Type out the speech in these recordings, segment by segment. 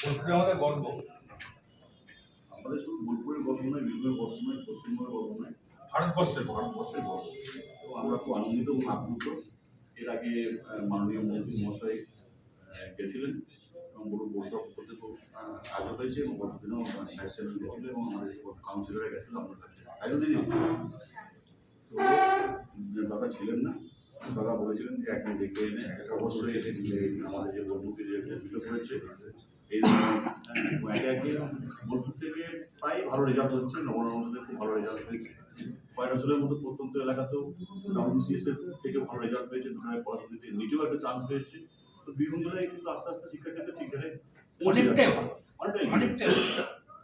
বোলপুরে আমাদের গর্ব আমাদের শুধু বোলপুরের গল্প নয় বীরভূমের গল্প নয় পশ্চিমবঙ্গের গল্প নয়। ভারতবর্ষের গর্ব ভারতবর্ষের গল্প। তো আমরা খুব আনন্দিত এবং আপ্লুত। এর আগে মাননীয় মন্ত্রী মহাশয় গেছিলেন এবং পুরো পৌরসভা পক্ষ থেকেও আহ, হয়েছে এবং গত দিনেও ভাইস চেয়ারম্যান গেছিল এবং আমাদের কাউন্সিলরে গেছিল আপনার কাছে তাই তো দিদি ছিলেন না দাদা বলেছিলেন যে একদিন দেখে এনে অবশ্যই এটি যে আমাদের যে বোলপুরে যে বিলোপ হয়েছে এই বোলপুর থেকে প্রায় ভালো রেজাল্ট হচ্ছে খুব ভালো রেজাল্ট হয়েছে। মতো প্রত্যন্ত এলাকাতেও থেকে ভালো রেজাল্ট দুটায় নিজেও একটা চান্স পেয়েছে। তো জেলায় কিন্তু আস্তে আস্তে শিক্ষাক্ষেত্রে ঠিক অনেকটাই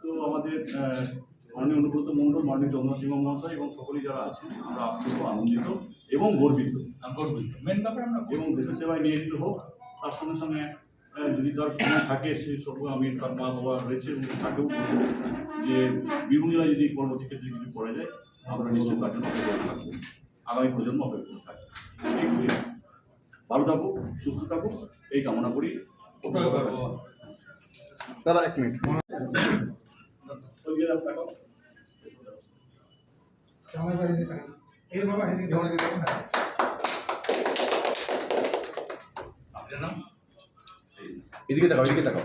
তো আমাদের মাননীয় অনুব্রত মণ্ডল মাননীয় চন্দ্রসিংহ মহাশয় এবং সকলেই যারা আছেন আমরা আপ্লুত আনন্দিত এবং গর্বিত। গর্বিত। মেন ব্যাপার আমরা গর্বিত। এবং দেশের সেবায় নিয়োজিত হোক তার সঙ্গে সঙ্গে যদি তার সময় থাকে সেই সব আমি তার মা বাবা রয়েছে এবং তাকেও যে বীরভূম জেলায় যদি পরবর্তী ক্ষেত্রে কিছু করা যায় আমরা নিশ্চয়ই তার জন্য অপেক্ষা থাকব আগামী প্রজন্ম অপেক্ষা থাকবে। এইগুলি ভালো থাকুক সুস্থ থাকুক এই কামনা করি। দাদা এক মিনিট। আপনার নাম? এদিকে তাকাও এদিকে তাকাও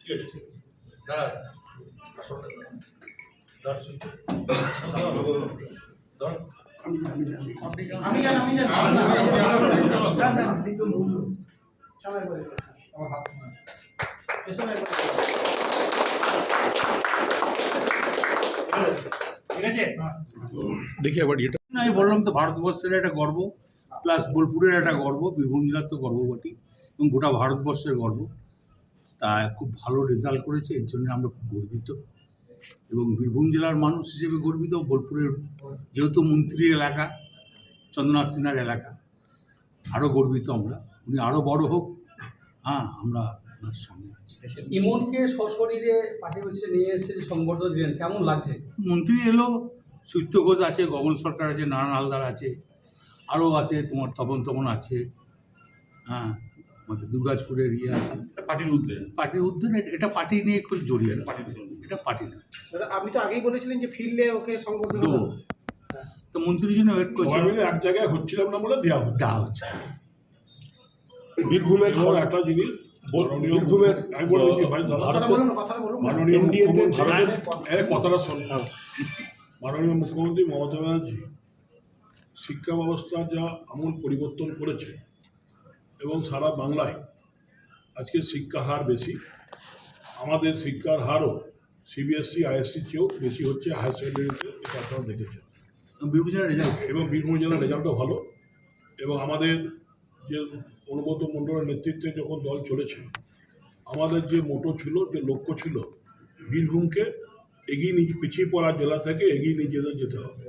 ঠিক আছে ঠিক আছে দাঁড়া আসলটা দাঁড়া। দেখি একবার এটা। আমি বললাম তো ভারতবর্ষের একটা গর্ব প্লাস বোলপুরের একটা গর্ব, বীরভূম জেলার তো গর্ববতী এবং গোটা ভারতবর্ষের গর্ব। তা খুব ভালো রেজাল্ট করেছে, এর জন্য আমরা খুব গর্বিত। এবং বীরভূম জেলার মানুষ হিসেবে গর্বিত বোলপুরের যেহেতু মন্ত্রীর এলাকা চন্দ্রনাথ সিনহার এলাকা আরও গর্বিত আমরা। উনি আরও বড় হোক হ্যাঁ আমরা ওনার সঙ্গে আছি। ইমনকে সশরীরে পার্টি অফিসে নিয়ে এসে যে সংবর্ধনা দিলেন কেমন লাগছে? মন্ত্রী এলো সৈত্য ঘোষ আছে গগন সরকার আছে নারায়ণ হালদার আছে আরও আছে তোমার তপন তপন আছে হ্যাঁ আমাদের দুর্গাজপুরের ইয়ে আছে। পার্টির উদ্যোগ পার্টির উদ্যোগ এটা পার্টি নিয়ে খুব জড়িয়ে না এটা পার্টি না আপনি তো আগেই বলেছিলেন যে ফিল্ডে ওকে সংবর্ধনা দেবো। তো মন্ত্রীর জন্য ওয়েট করছে মিলে এক জায়গায় হচ্ছিলাম না বলে দেওয়া হচ্ছে। দেওয়া হচ্ছে। বীরভূমের ধর একটা জিনিস বীরভূমের আমি বলে দিচ্ছি ভাই মাননীয় মুখ্যমন্ত্রী কথাটা শোন মাননীয় মুখ্যমন্ত্রী মমতা ব্যানার্জি শিক্ষা ব্যবস্থা যা আমূল পরিবর্তন করেছে এবং সারা বাংলায় আজকে শিক্ষার হার বেশি। আমাদের শিক্ষার হারও সিবিএসসি আইএসসি চেয়েও বেশি হচ্ছে হায়ার সেকেন্ডারিতে এটা আপনারা দেখেছেন। বীরভূম জেলার রেজাল্ট এবং বীরভূম জেলার রেজাল্টও ভালো। এবং আমাদের যে অনুব্রত মণ্ডলের নেতৃত্বে যখন দল চলেছে আমাদের যে মোটো ছিল যে লক্ষ্য ছিল বীরভূমকে এগিয়ে নিয়ে পিছিয়ে পড়া জেলা থেকে এগিয়ে নিয়ে যেতে যেতে হবে।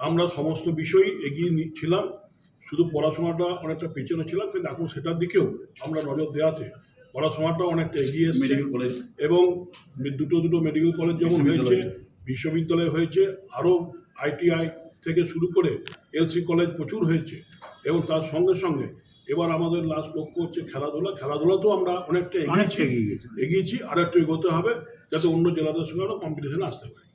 আমরা সমস্ত বিষয়ই এগিয়ে নিচ্ছিলাম শুধু পড়াশোনাটা অনেকটা পেছনে ছিলাম কিন্তু এখন সেটার দিকেও আমরা নজর দেওয়াতে পড়াশোনাটা অনেকটা এগিয়ে এসছে। মেডিকেল কলেজ এবং দুটো দুটো মেডিকেল কলেজ যেমন হয়েছে বিশ্ববিদ্যালয় হয়েছে আরও আইটিআই থেকে শুরু করে এলসি কলেজ প্রচুর হয়েছে। এবং তার সঙ্গে সঙ্গে এবার আমাদের লাস্ট লক্ষ্য হচ্ছে খেলাধুলা। খেলাধুলাতেও আমরা অনেকটা এগিয়েছি। এগিয়ে গেছে। এগিয়েছি আর একটু এগোতে হবে যাতে অন্য জেলাদের সঙ্গে আমরা কম্পিটিশনে আসতে পারি।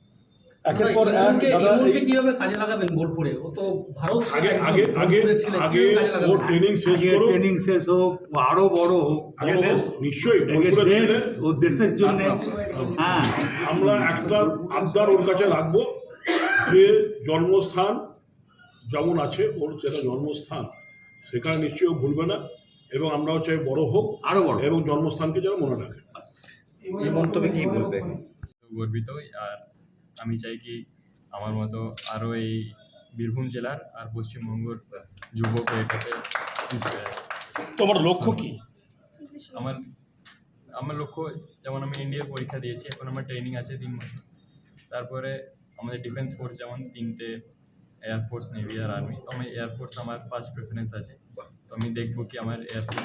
একের পর এক দাদা কীভাবে কাজে লাগাবেন বোলপুরে? ও তো ভারত আগে আগে আগে আগে কীভাবে কাজে ওর লাগাবেন? ট্রেনিং শেষ আগে ট্রেনিং শেষ হোক ও আরও বড় হোক। আগে দেশ। নিশ্চয়ই আগে দেশ ও দেশের জন্য। হ্যাঁ। আমরা একটা আবদার ওর কাছে রাখব যে জন্মস্থান যেমন আছে ওর যেটা জন্মস্থান সেখানে নিশ্চয়ই ভুলবে না এবং আমরাও চাই বড় হোক আরও বড় এবং জন্মস্থানকে যেন মনে রাখে। এই মন্তব্যে কি বলবে? গর্বিত আর আমি চাই কি আমার মতো আরও এই বীরভূম জেলার আর পশ্চিমবঙ্গর যুবক এটাতে। তোমার লক্ষ্য কি? আমার আমার লক্ষ্য যেমন আমি ইন্ডিয়ার পরীক্ষা দিয়েছি এখন আমার ট্রেনিং আছে তিন বছর। তারপরে আমাদের ডিফেন্স ফোর্স যেমন তিনটে এয়ারফোর্স নেভি আর আর্মি তো আমি এয়ারফোর্স আমার ফার্স্ট প্রেফারেন্স আছে। তো আমি দেখব কি আমার এয়ারফোর্স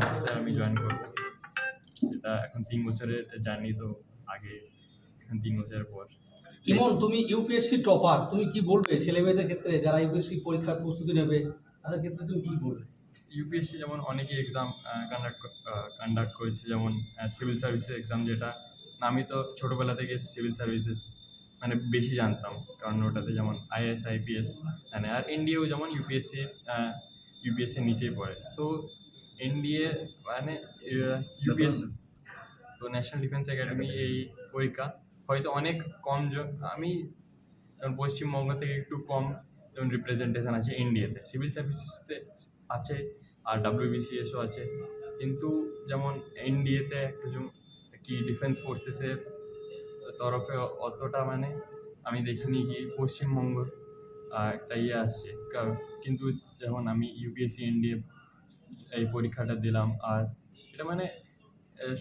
অফিসার আমি জয়েন করব। এটা এখন তিন বছরের জার্নি তো আগে তিন বছরের পর। ইমন তুমি ইউপিএসসি টপার তুমি কি বলবে ছেলে মেয়েদের ক্ষেত্রে যারা ইউপিএসসি পরীক্ষার প্রস্তুতি নেবে তাদের ক্ষেত্রে তুমি কি বলবে? ইউপিএসসি যেমন অনেকে এক্সাম কন্ডাক্ট কন্ডাক্ট করেছে যেমন সিভিল সার্ভিসের এক্সাম যেটা আমি তো ছোটোবেলা থেকে সিভিল সার্ভিসেস মানে বেশি জানতাম কারণ ওটাতে যেমন আইএস আইপিএস মানে আর এনডিএও যেমন ইউপিএসসি ইউপিএসসির নিচেই পড়ে। তো এনডিএ মানে ইউপিএসসি তো ন্যাশনাল ডিফেন্স একাডেমি এই পরীক্ষা হয়তো অনেক কম জন- আমি পশ্চিমবঙ্গ থেকে একটু কম যেমন রিপ্রেজেন্টেশন আছে ইন্ডিয়াতে সিভিল সার্ভিসেসতে আছে, আর ডাব্লিউবিসিএসও আছে। কিন্তু যেমন এনডিএতে একটু কি ডিফেন্স ফোর্সেসের তরফে অতটা মানে আমি দেখিনি কি পশ্চিমবঙ্গ একটা ইয়ে আসছে। কিন্তু যেমন আমি ইউপিএসসি এনডিএ এই পরীক্ষাটা দিলাম, আর এটা মানে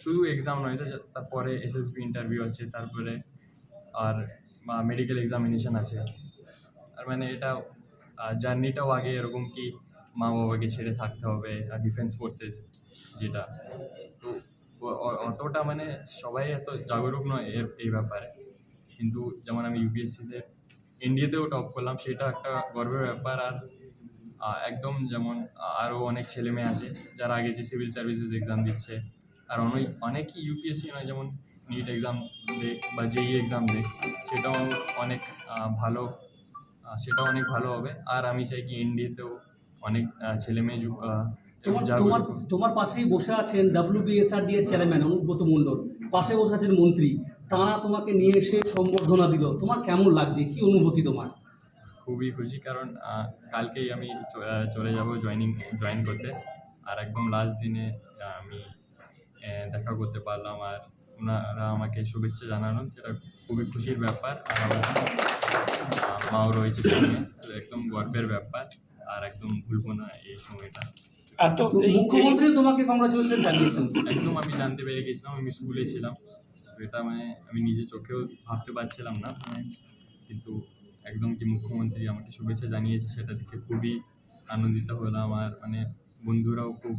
শুধু এক্সাম নয় তো তারপরে এসএসবি ইন্টারভিউ আছে, তারপরে আর মেডিকেল এক্সামিনেশন আছে। আর মানে এটা জার্নিটাও আগে এরকম কি মা বাবাকে ছেড়ে থাকতে হবে, আর ডিফেন্স ফোর্সেস যেটা। তো অতটা মানে সবাই এত জাগরুক নয় এর, এই ব্যাপারে। কিন্তু যেমন আমি ইউপিএসসিতে ইন্ডিয়াতেও টপ করলাম, সেটা একটা গর্বের ব্যাপার। আর একদম যেমন আরও অনেক ছেলে মেয়ে আছে, যারা আগে যে সিভিল সার্ভিসেস এক্সাম দিচ্ছে আর অনেক অনেকই ইউপিএসসি নয় যেমন নিট এক্সাম দেখ বা জেই এক্সাম দেখ সেটাও অনেক ভালো সেটাও অনেক ভালো হবে। আর আমি চাই কি ইন্ডিয়াতেও অনেক ছেলে মেয়ে তোমার তোমার তোমার পাশেই বসে আছেন ডাব্লিউবিএসআরডি এর চেয়ারম্যান অনুব্রত মণ্ডল। পাশে বসে আছেন মন্ত্রী। তারা তোমাকে নিয়ে এসে সম্বর্ধনা দিল। তোমার কেমন লাগছে? কি অনুভূতি তোমার? খুবই খুশি কারণ কালকেই আমি চলে যাব জয়েনিং জয়েন করতে। আর একদম লাস্ট দিনে আমি দেখা করতে পারলাম। আর ওনারা আমাকে শুভেচ্ছা জানানো সেটা খুবই খুশির ব্যাপার। আর আমার মাও রয়েছে সঙ্গে। একদম গর্বের ব্যাপার। আর একদম ভুলবো না এই সময়টা। মুখ্যমন্ত্রী তোমাকে কংগ্রাচুলেশন জানিয়েছেন। একদম আমি জানতে পেরে গেছিলাম। আমি স্কুলে ছিলাম। তো এটা মানে আমি নিজে চোখেও ভাবতে পারছিলাম না। মানে কিন্তু একদম কি মুখ্যমন্ত্রী আমাকে শুভেচ্ছা জানিয়েছে সেটা দেখে খুবই আনন্দিত হলাম। আর মানে বন্ধুরাও খুব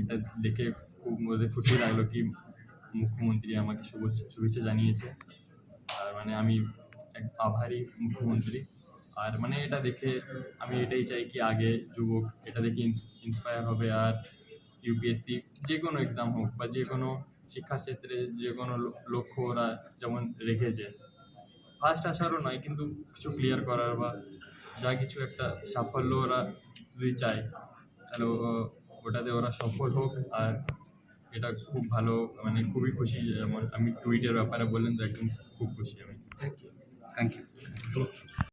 এটা দেখে খুব ওদের খুশি লাগল কি মুখ্যমন্ত্রী আমাকে শুভেচ্ছা জানিয়েছে। আর মানে আমি এক আভারী মুখ্যমন্ত্রী। আর মানে এটা দেখে আমি এটাই চাই কি আগে যুবক এটা দেখে ইন্সপায়ার হবে আর ইউপিএসসি যে কোনো এক্সাম হোক বা যে কোনো শিক্ষাক্ষেত্রে যে কোনো লক্ষ্য ওরা যেমন রেখেছে। ফার্স্ট আসারও নয়, কিন্তু কিছু ক্লিয়ার করার বা যা কিছু একটা সাফল্য ওরা যদি চায়, তাহলে ওটাতে ওরা সফল হোক আর এটা খুব ভালো মানে খুবই খুশি যেমন আমি টুইটের ব্যাপারে বললেন তো একদম খুব খুশি আমি। Thank you